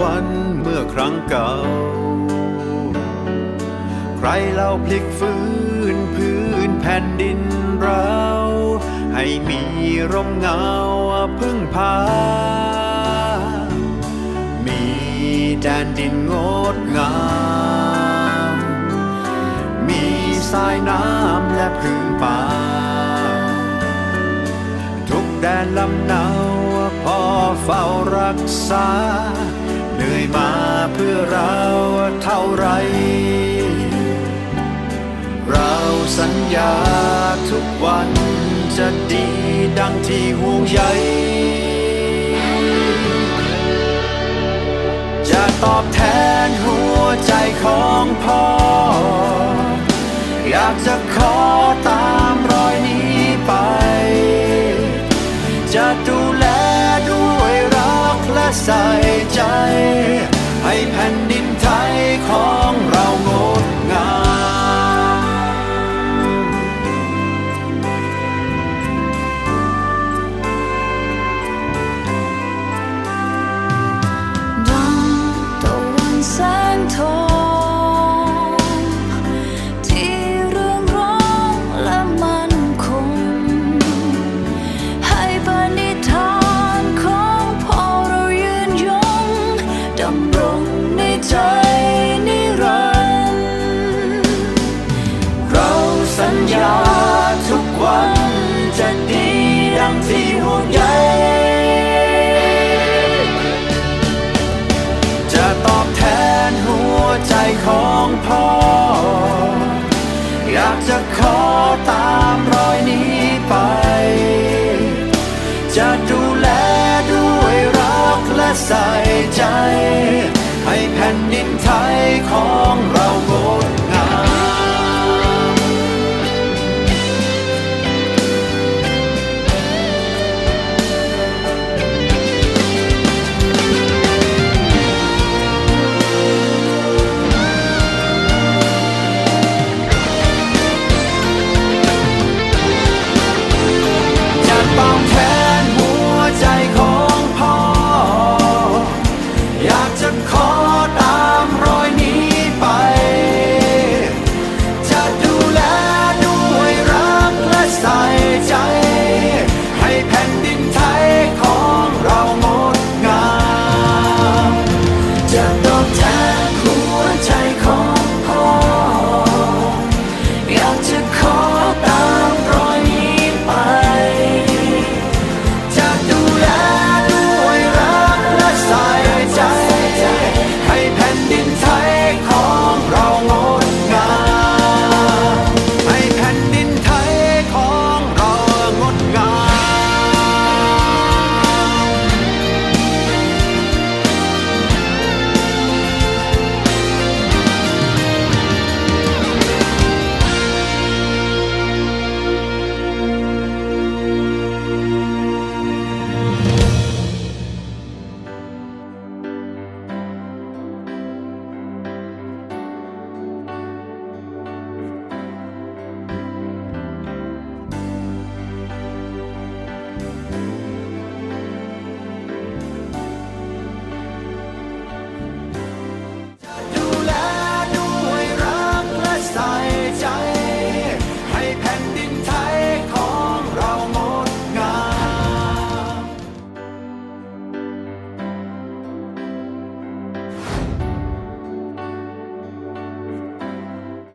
วันเมื่อครั้งเก่า ใครเล่าพลิกฟื้นพื้นแผ่นดินเรา ให้มีร่มเงาพึ่งพา มีแดนดินงดงาม มีสายน้ำและพื้นป่า ทุกแดนลำเนาพอเฝ้ารักษา เหนื่อยมาเพื่อเราเท่าไร เราสัญญาทุกวันจะดีดังที่ห่วงใยจะตอบแทนหัวใจ ใส่ใจ ให้แผ่นดินไทยของเรา เร